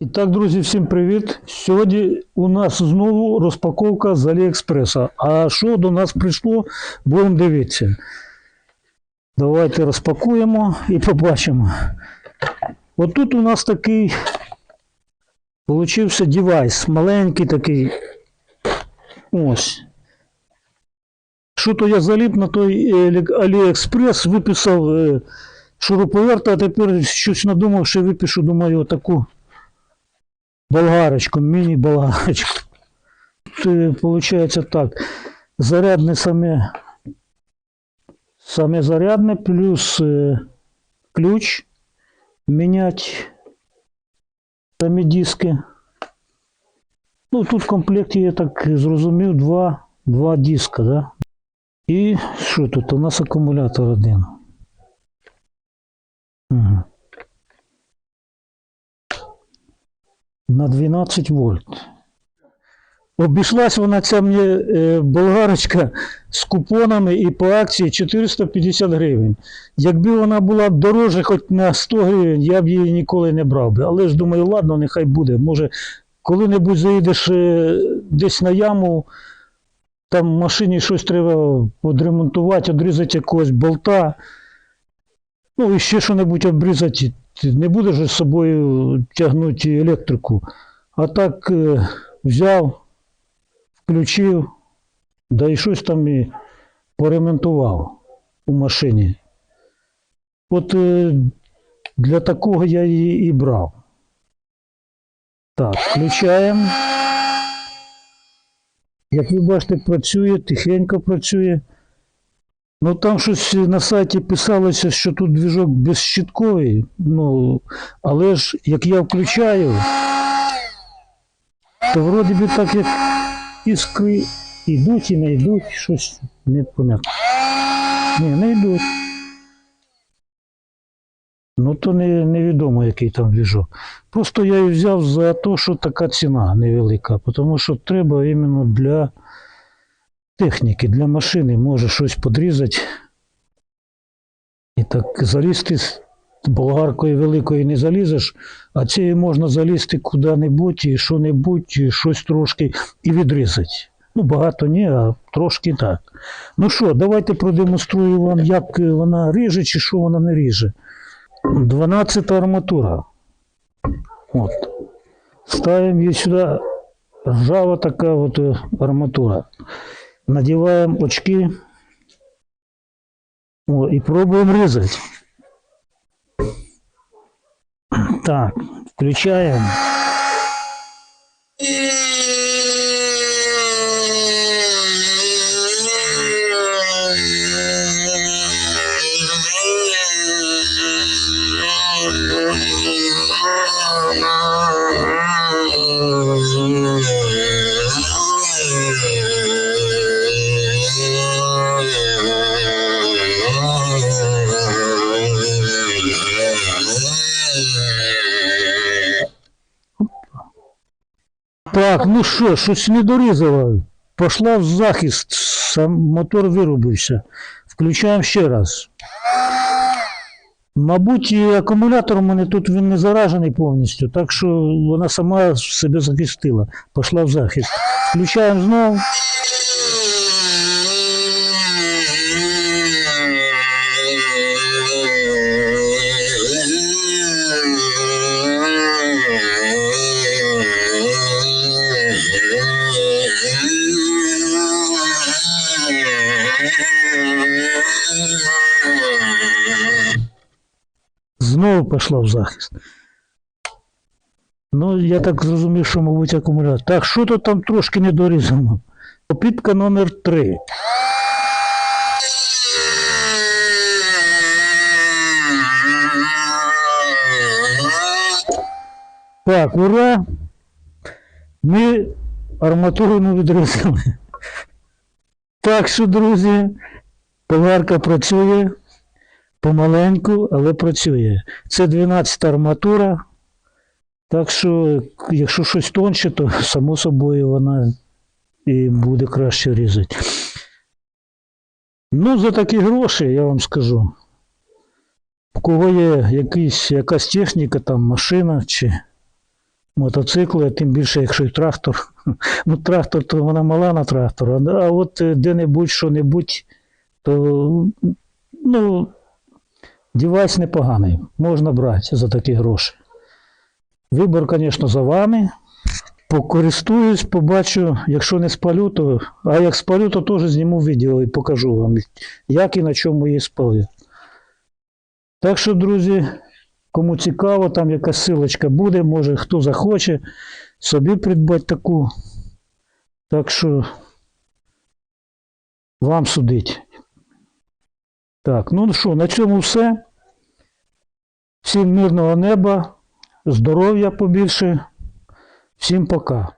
І так, друзі, всім привіт! Сьогодні у нас знову розпаковка з Аліекспреса. А що до нас прийшло, будемо дивитися. Давайте розпакуємо і побачимо. Отут у нас такий получився девайс, маленький такий. Ось. Що то я заліп на той е, Аліекспрес, виписав е, шуруповерт, а тепер щось надумав, що випишу, думаю, таку болгарочку, міні-болгарочку. Получається так. Зарядне саме, саме зарядне, плюс е, ключ мінять самі диски. Ну, тут в комплекті, я так зрозумів, два, два диска, да? І що тут? У нас акумулятор один. Угу. На 12 вольт. Обійшлась вона ця мені е, болгарочка з купонами і по акції 450 гривень. Якби вона була дороже хоч на 100 гривень, я б її ніколи не брав би. Але ж думаю, ладно, нехай буде. Може, коли-небудь заїдеш е, десь на яму, там машині щось треба відремонтувати, відрізати якогось болта. Ну і ще що-небудь обрізати. Ти не будеш з собою тягнути електрику. А так е, взяв, включив, да і щось там і поремонтував у машині. От е, для такого я її і брав. Так, включаємо. Як ви бачите, працює, тихенько працює. Ну там щось на сайті писалося, що тут двіжок безщитковий. Ну, але ж як я включаю, то вроді би так як іскри йдуть і не йдуть, щось непонятно. Ні, не йдуть. Ну то не, невідомо, який там двіжок. Просто я її взяв за те, що така ціна невелика, тому що треба іменно для техніки, для машини може щось подрізати. І так залізти з болгаркою великою не залізеш, а цією можна залізти куди-небудь і що-небудь, щось трошки і відрізати. Ну, багато ні, а трошки так. Ну що, давайте продемонструю вам, як вона ріже чи що вона не ріже. 12 арматура. От. Ставимо її сюди. Ржава така от е, арматура. Надеваем очки вот, и пробуем резать. Так, включаем. Так, ну що, щось не дорізало. Пошла в захист, сам мотор вирубився. Включаємо ще раз. Мабуть, і акумулятор у мене тут він не заражений повністю, так що вона сама себе захистила. Пішла в захист. Включаємо знову. Знову пішла в захист. Ну, я так зрозумів, що, мабуть, акумулятор. Так, що то там трошки не дорізано? Попітка номер 3. Так, ура! Ми арматуру не відрізали. Так що, друзі, поварка працює помаленьку, але працює. Це 12 арматура. Так що, якщо щось тонше, то само собою вона і буде краще різати. Ну, за такі гроші, я вам скажу. У кого є якийсь, якась техніка, там машина чи мотоцикли, тим більше, якщо й трактор. Ну, трактор, то вона мала на трактор, а- а от е, де-небудь, що-небудь, то ну, девайс непоганий, можна брати за такі гроші. Вибір, звісно, за вами. Покористуюсь, побачу, якщо не спалю, то. А як спалю, то теж зніму відео і покажу вам, як і на чому її спалю. Так що, друзі, кому цікаво, там якась силочка буде, може хто захоче собі придбати таку. Так що вам судить. Так, ну що, на цьому все. Всім мирного неба, здоров'я побільше. Всім пока.